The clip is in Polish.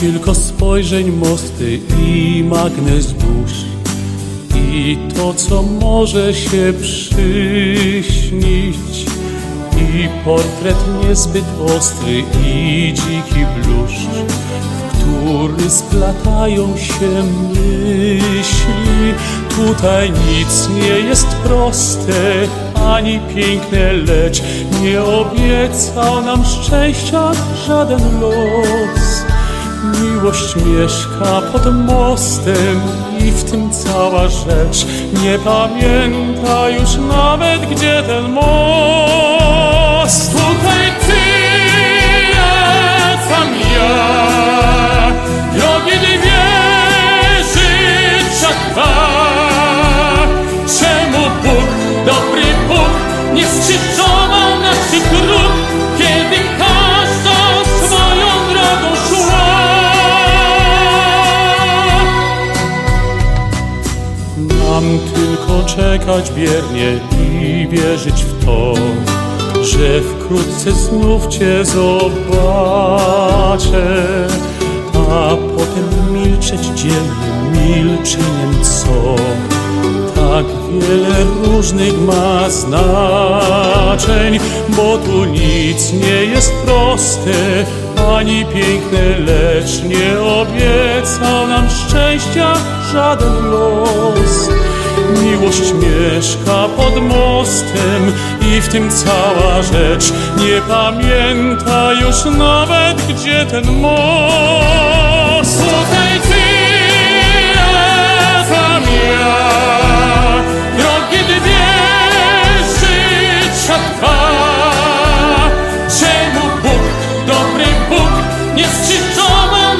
tylko spojrzeń mosty i magnes dusz i to, co może się przyśnić i portret niezbyt ostry i dziki bluszcz, w który splatają się myśli. Tutaj nic nie jest proste ani piękne, lecz nie obiecał nam szczęścia żaden los. Miłość mieszka pod mostem i w tym cała rzecz. Nie pamięta już nawet gdzie ten most. Tutaj ty, a tam ja, drogie dwie życia dwa. Czemu Bóg, dobry Bóg, nie skrzyżował naszych Nam tylko czekać biernie i wierzyć w to, że wkrótce znów Cię zobaczę, a potem milczeć dzielnie milczeniem co? Tak wiele różnych ma znaczeń, bo tu nic nie jest proste ani piękne, lecz nie obiecał nam szczęścia żaden los. Miłość mieszka pod mostem i w tym cała rzecz. Nie pamięta już nawet gdzie ten most. Tutaj ty, a tam ja, drogie dwie życia dwa. Czemu Bóg, dobry Bóg, nie skrzyżował